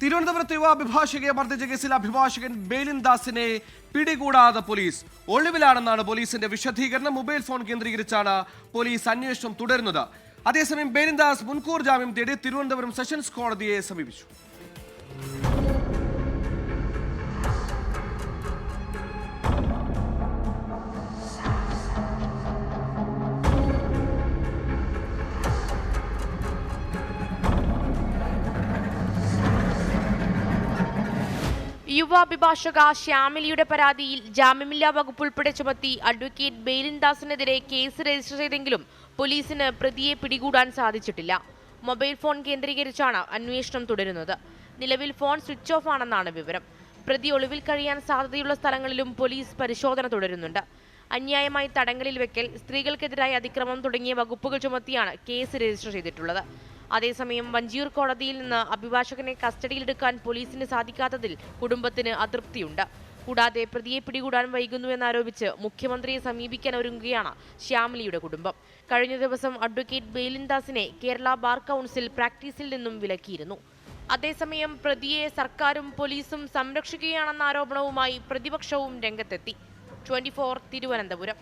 തിരുവനന്തപുരത്ത് യുവ അഭിഭാഷകയെ മർദ്ദിച്ച കേസിൽ അഭിഭാഷകൻ ബേലിൻ ദാസിനെ പിടികൂടാതെ പോലീസ് ഒളിവിലാണെന്നാണ് പോലീസിന്റെ വിശദീകരണം. മൊബൈൽ ഫോൺ കേന്ദ്രീകരിച്ചാണ് പോലീസ് അന്വേഷണം തുടരുന്നത്. അതേസമയം ബേലിൻ ദാസ് മുൻകൂർ ജാമ്യം തേടി തിരുവനന്തപുരം സെഷൻസ് കോടതിയെ സമീപിച്ചു. യുവ അഭിഭാഷക ശ്യാമിലിയുടെ പരാതിയിൽ ജാമ്യമില്ലാ വകുപ്പ് ഉൾപ്പെടെ ചുമത്തി അഡ്വക്കേറ്റ് ബെയിലിൻ ദാസിനെതിരെ കേസ് രജിസ്റ്റർ ചെയ്തെങ്കിലും പോലീസിന് പ്രതിയെ പിടികൂടാൻ സാധിച്ചിട്ടില്ല. മൊബൈൽ ഫോൺ കേന്ദ്രീകരിച്ചാണ് അന്വേഷണം തുടരുന്നത്. നിലവിൽ ഫോൺ സ്വിച്ച് ഓഫ് ആണെന്നാണ് വിവരം. പ്രതി ഒളിവിൽ കഴിയാൻ സാധ്യതയുള്ള സ്ഥലങ്ങളിലും പോലീസ് പരിശോധന തുടരുന്നുണ്ട്. അന്യായമായി തടങ്കലിൽ വെക്കൽ സ്ത്രീകൾക്കെതിരായ അതിക്രമം തുടങ്ങിയ വകുപ്പുകൾ ചുമത്തിയാണ് കേസ് രജിസ്റ്റർ ചെയ്തിട്ടുള്ളത്. അതേസമയം വഞ്ചിയൂർ കോടതിയിൽ നിന്ന് അഭിഭാഷകനെ കസ്റ്റഡിയിലെടുക്കാൻ പോലീസിന് സാധിക്കാത്തതിൽ കുടുംബത്തിന് അതൃപ്തിയുണ്ട്. കൂടാതെ പ്രതിയെ പിടികൂടാൻ വൈകുന്നുവെന്നാരോപിച്ച് മുഖ്യമന്ത്രിയെ സമീപിക്കാൻ ഒരുങ്ങുകയാണ് ശ്യാമിലിയുടെ കുടുംബം. കഴിഞ്ഞ ദിവസം അഡ്വക്കേറ്റ് ബെയിലിൻദാസിനെ കേരള ബാർ കൗൺസിൽ പ്രാക്ടീസിൽ നിന്നും വിലക്കിയിരുന്നു. അതേസമയം പ്രതിയെ സർക്കാരും പോലീസും സംരക്ഷിക്കുകയാണെന്ന ആരോപണവുമായി പ്രതിപക്ഷവും രംഗത്തെത്തി. ട്വന്റി തിരുവനന്തപുരം.